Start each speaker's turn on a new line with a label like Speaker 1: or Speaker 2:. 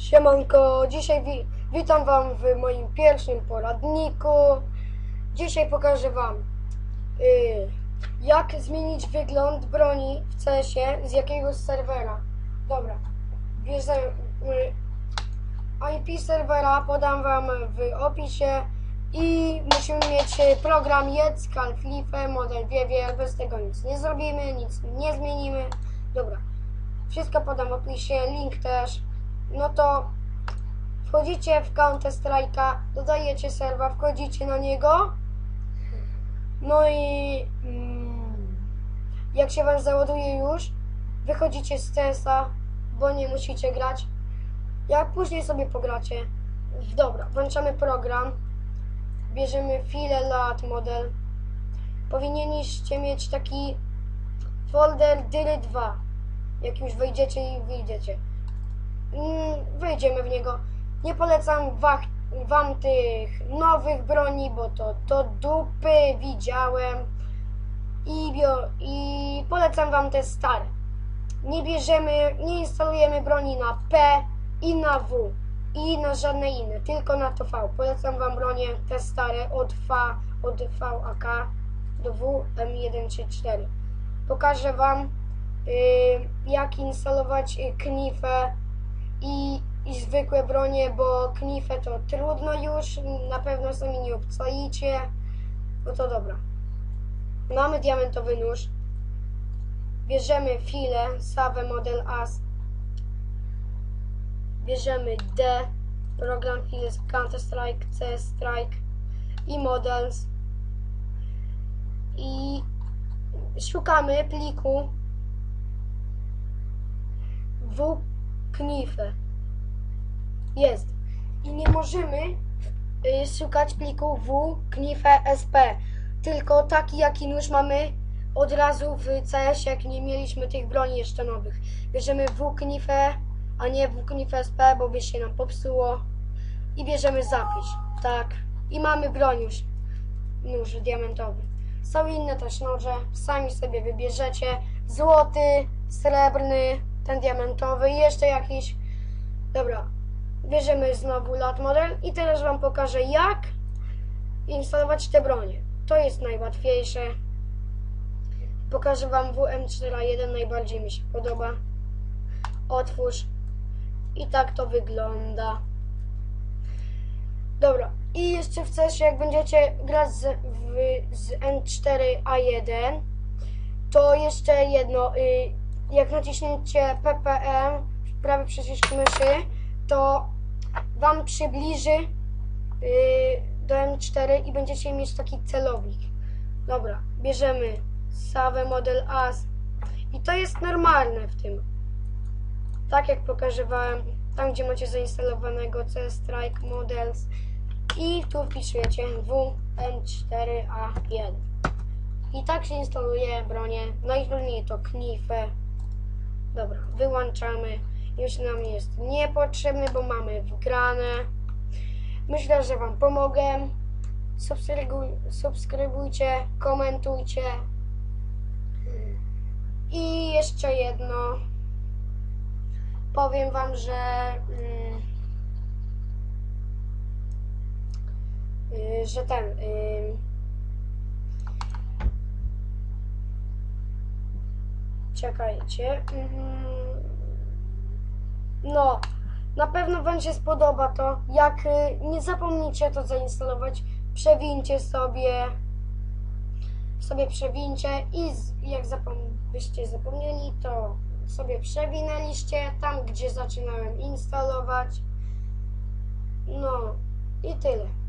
Speaker 1: Siemanko, dzisiaj wi witam Wam w moim pierwszym poradniku. Dzisiaj pokażę Wam, y, jak zmienić wygląd broni w CS-ie z jakiegoś serwera. Dobra, bierze, y, IP serwera podam Wam w opisie i musimy mieć program Jedz, Calflife, model Wiewier, bez tego nic nie zrobimy, nic nie zmienimy. Dobra, wszystko podam w opisie, link też. No to wchodzicie w Counter Strike'a, dodajecie serwa, wchodzicie na niego. No i mm, jak się wam załaduje już, wychodzicie z CS-a, bo nie musicie grać. Jak później sobie pogracie, dobra, włączamy program, bierzemy file lat model. Powinniście mieć taki folder dyry 2, jak już wejdziecie i wyjdziecie. Wejdziemy w niego. Nie polecam wach, wam tych nowych broni, bo to do dupy widziałem. I, bio, I polecam wam te stare. Nie bierzemy, nie instalujemy broni na P i na W i na żadne inne, tylko na to V. Polecam wam bronie te stare od V, od VAK do W M134. Pokażę wam y, jak instalować knifę zwykłe bronie, bo knifę to trudno już, na pewno sami nie obcaicie. No to dobra. Mamy diamentowy nóż. Bierzemy filę, Save Model AS. Bierzemy D, program file Counter Strike, C Strike i Models. I szukamy pliku w knifę. Jest. I nie możemy y, szukać pliku w knifę SP. Tylko taki, jaki nóż mamy od razu w CS, jak nie mieliśmy tych broni jeszcze nowych. Bierzemy w knifę, a nie w knifę SP, bo by się nam popsuło. I bierzemy zapis. Tak. I mamy broń już. Nóż diamentowy. Są inne też noże. Sami sobie wybierzecie. Złoty, srebrny, ten diamentowy i jeszcze jakiś. Dobra, bierzemy znowu lat model i teraz Wam pokażę jak instalować te bronie. To jest najłatwiejsze. Pokażę Wam WM4A1, najbardziej mi się podoba. Otwórz. I tak to wygląda. Dobra, i jeszcze w jak będziecie grać z, w, z N4A1, to jeszcze jedno. Y, jak naciśniecie PPM, prawy przycisk myszy, to Wam przybliży yy, do M4 i będziecie mieć taki celownik. Dobra, bierzemy Save Model AS i to jest normalne w tym. Tak jak pokazywałem, tam gdzie macie zainstalowanego C Strike Models i tu wpisujecie WM4A1. I tak się instaluje bronię. Najtrudniej to knifę. Dobra, wyłączamy. Już nam jest niepotrzebny, bo mamy wgrane. Myślę, że Wam pomogę. Subskrybuj, subskrybujcie, komentujcie. I jeszcze jedno. Powiem Wam, że. mm, y, że ten. y, Czekajcie. Mhm. No, na pewno Wam się spodoba to. Jak y, nie zapomnijcie to zainstalować, przewincie sobie. Sobie przewincie i jak byście zapomnieli, to sobie przewinęliście tam, gdzie zaczynałem instalować. No i tyle.